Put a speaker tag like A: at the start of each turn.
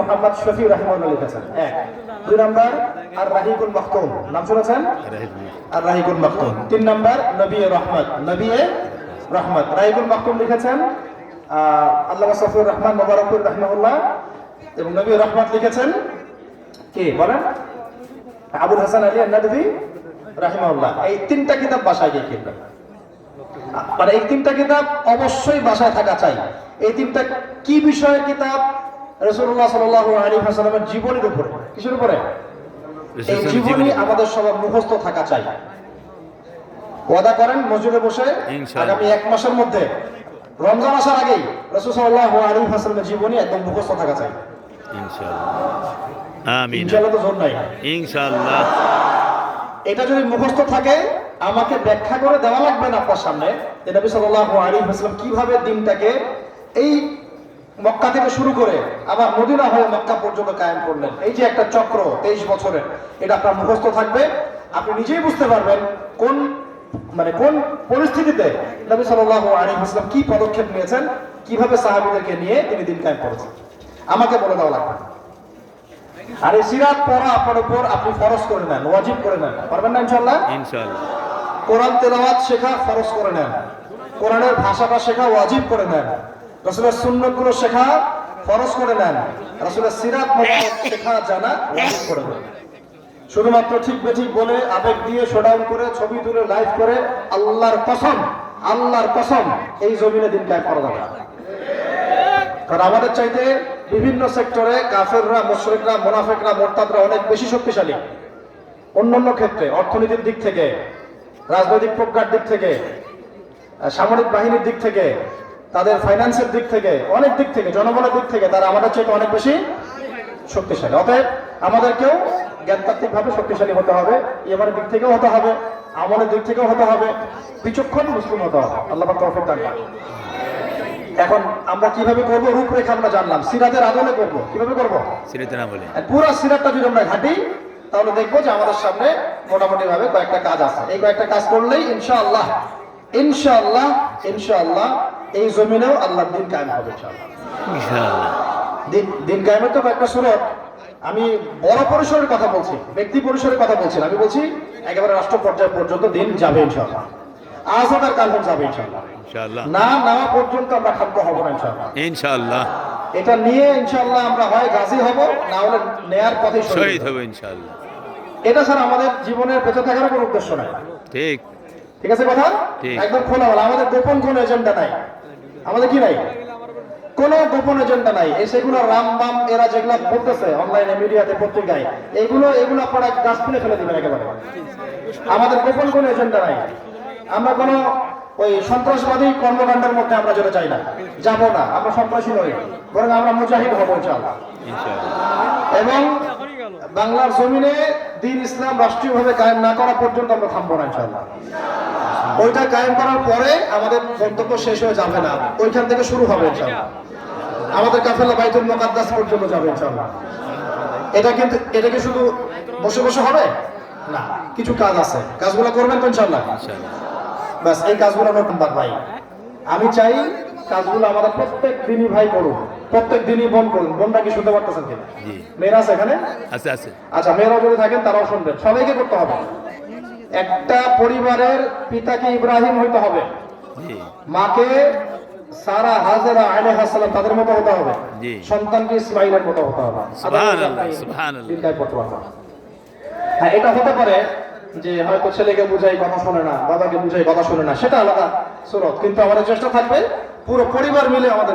A: মোহাম্মদ শফি দুই নাম্বার, আর রাহিকুল নাম আর রাহিকুল তিন নাম্বার, নবী রহমত। নবী রহমত। রাহিকুল লিখেছেন সফিউর রহমান এবং নবী রহমত লিখেছেন, কে? বলেন। আবুল হাসান আলী নদী রাহিমাহুল্লাহ। এই তিনটা কিতাব বাসায় গিয়ে কিনবেন। মানে এই তিনটা কিতাব অবশ্যই বাসায় থাকা চাই। এই তিনটা কি বিষয়ের কিতাব? রসুল্লাহ সাল আলী হাসালামের জীবনের উপরে। কিসের উপরে? এই জীবনী আমাদের সবার মুখস্থ থাকা চাই। ওয়াদা করেন মসজিদে বসে আগামী এক মাসের মধ্যে। রমজান আসার আগেই রসুল সাল্লাহ আলী জীবনী একদম মুখস্থ থাকা চাই। ইনশাল্লাহ তো জোর নাই।
B: ইনশাআল্লাহ।
A: এটা যদি মুখস্থ থাকে আমাকে ব্যাখ্যা করে দেওয়া লাগবে না আপনার সামনে যে নবী সাল্লাল্লাহু আলাইহি ওয়াসাল্লাম কীভাবে দিনটাকে এই মক্কা থেকে শুরু করে আবার মদিনা হয়ে মক্কা পর্যন্ত কায়েম করলেন। এই যে একটা চক্র তেইশ বছরের, এটা আপনার মুখস্থ থাকবে। আপনি নিজেই বুঝতে পারবেন কোন মানে কোন পরিস্থিতিতে নবী সাল্লাল্লাহু আলাইহি ওয়াসাল্লাম কি পদক্ষেপ নিয়েছেন, কীভাবে সাহাবীদেরকে নিয়ে তিনি দিন কায়েম করেছেন। আমাকে বলে দেওয়া লাগবে। আর এই সিরাত পড়া আপনার উপর আপনি ফরজ করে নেন, ওয়াজিব করে নেন। পারবেন না ইনশাল্লাহ
B: ইনশাআল্লাহ।
A: কোরআন তেলাওয়াত শেখা ফরজ করে নেন। কোরআনের ভাষাটা শেখা ওয়াজিব করে নেন। রসুলের সুন্নতগুলো শেখা ফরজ করে নেন। রসুলের সিরাত শেখা জানা ওয়াজিব করে নেন। শুধুমাত্র ঠিক বেঠিক বলে আবেগ দিয়ে শোডাউন করে, ছবি তুলে লাইভ করে, আল্লাহর কসম আল্লাহর কসম এই জমিনে দিন কায় করা যাবে। কারণ আমাদের চাইতে বিভিন্ন সেক্টরে কাফেররা, মুশরিকরা, মোনাফেকরা, মোরতাদরা অনেক বেশি শক্তিশালী। অন্যান্য ক্ষেত্রে, অর্থনীতির দিক থেকে রাজনৈতিক প্রজ্ঞার দিক থেকে সামরিক বাহিনীর দিক থেকে তাদের ফাইন্যান্সের দিক থেকে অনেক দিক থেকে জনগণের দিক থেকে তারা আমাদের চাইতে অনেক বেশি শক্তিশালী। অতএব আমাদেরকেও জ্ঞানতাত্ত্বিক ভাবে শক্তিশালী হতে হবে এবারের দিক থেকেও হতে হবে আমলের দিক থেকেও হতে হবে বিচক্ষণ মুসলিম হতে হবে। আল্লাহ এখন আমরা কীভাবে করব? রূপরেখা আমরা জানলাম। সিরাতের আদলে করব। কীভাবে করব?
B: সিরিতে না বলে
A: আর পুরো সিরাতটা যদি আমরা ঘাটি তাহলে দেখব যে আমাদের সামনে মোটামুটি ভাবে কয়েকটা কাজ আছে। এই কয়েকটা কাজ করলেই ইনশাআল্লাহ ইনশাআল্লাহ ইনশাআল্লাহ এই জমিনেও আল্লাহর দিন কায়েম হবে দিন কায়েমের তো কয়েকটা সুরত। আমি বড় পরিসরের কথা বলছি ব্যক্তি পরিসরের কথা বলছি আমি বলছি একেবারে রাষ্ট্র পর্যায় পর্যন্ত দিন যাবে ইনশাআল্লাহ। আজ হাজার কাল যাবে ইনশাআল্লাহ। না নেওয়া পর্যন্ত আমরা খাদ্য হব না ইনশাআল্লাহ।
B: ইনশাআল্লাহ।
A: এটা নিয়ে ইনশাআল্লাহ আমরা হয় গাজী হব না হলে নেয়ার পথে
B: শহীদ হবে ইনশাআল্লাহ।
A: এটা স্যার আমাদের জীবনের বেঁচে থাকার কোনো উদ্দেশ্য নাই
B: ঠিক।
A: ঠিক আছে কথা। একদম খোলা বলা আমাদের গোপন কোনো এজেন্ডা নাই। আমাদের কি নাই? কোনো গোপন এজেন্ডা নাই। এই সেগুলো রাম বাম এরা যেগুলো বলতেছে অনলাইনে মিডিয়াতে পত্রিকায় এগুলো এগুলো আপনারা গাছ ডাস্টবিনে ফেলে দিবেন একেবারে। আমাদের গোপন কোনো এজেন্ডা নাই। আমরা কোনো ওই সন্ত্রাসবাদী কর্মকাণ্ডের মধ্যে আমরা যেতে চাই না যাব না আমরা সন্ত্রাসী নই বরং আমরা মুজাহিদ হব ইনশাআল্লাহ।
B: ইনশাআল্লাহ।
A: এবং বাংলার জমিনে দিন ইসলাম রাষ্ট্রীয়ভাবে কায়েম না করা পর্যন্ত আমরা থামবো না ইনশাআল্লাহ। ওইটা কায়েম করার পরে আমাদের গন্তব্য শেষ হয়ে যাবে না ওইখান থেকে শুরু হবে ইনশাআল্লাহ। আমাদের কাফেলা বাইতুল মুকাদ্দাস পর্যন্ত যাবে ইনশাআল্লাহ। এটা কিন্তু এটা কি শুধু বসে বসে হবে? না কিছু কাজ আছে। কাজগুলো করবেন তো ইনশাআল্লাহ।
B: ইনশাআল্লাহ।
A: ব্যাস এই কাজগুলো আমরা নতুন ভাই আমি চাই কাজগুলো আমাদের প্রত্যেক দিনই ভাই করুন প্রত্যেক দিনই বোন করুন বোনটা কি শুনতে পারতেছেন কিনা
B: জি।
A: মেয়েরা আছে এখানে?
B: আছে আছে।
A: আচ্ছা মেয়েরাও যদি থাকেন তারাও শুনবেন। সবাইকে করতে হবে। একটা পরিবারের পিতাকে ইব্রাহিম হইতে হবে।
B: জি।
A: মাকে সারা হাজারা আলাইহিস সালাম তাদের মতো হতে হবে।
B: জি।
A: সন্তানকে ইসমাইলের মতো হতে হবে। হ্যাঁ এটা হতে পারে যে হয়তো ছেলেকে বুঝাই কথা শোনে না, বাবাকে বুঝাই কথা শোনে না, সেটা আলাদা সুরত। কিন্তু আমাদের চেষ্টা থাকবে পুরো পরিবার মিলে আমাদের